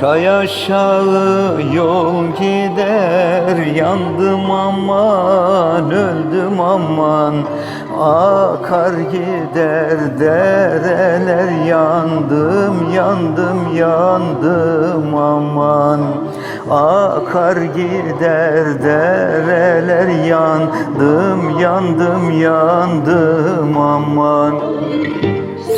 Çay aşağı yol gider Yandım aman öldüm aman. Akar gider dereler Yandım yandım yandım aman. Akar gider dereler Yandım yandım yandım aman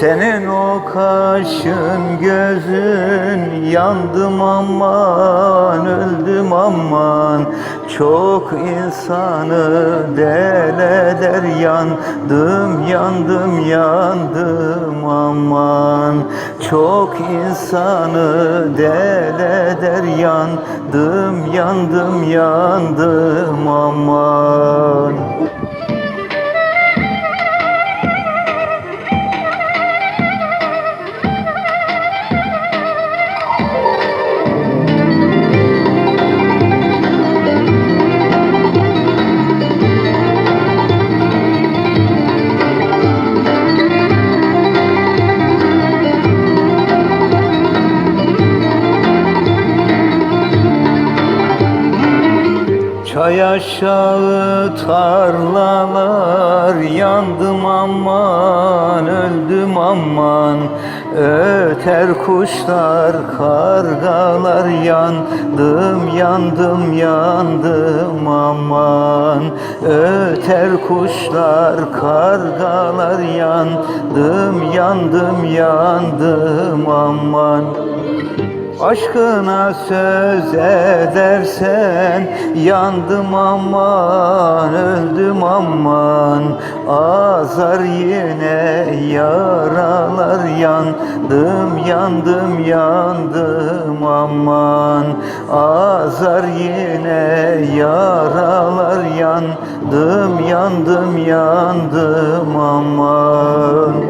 senin o kaşın gözün yandım aman öldüm aman. Çok insanı deleder yandım yandım yandım aman. Çok insanı deleder yandım yandım yandım aman Çay aşağı tarlalar yandım aman öldüm aman. Öter kuşlar kargalar yandım yandım yandım aman. Öter kuşlar kargalar yandım yandım yandım aman Aşkına söz edersen yandım aman öldüm aman. Azar yine yaralar yandım yandım yandım aman. Azar yine yaralar yandım yandım yandım aman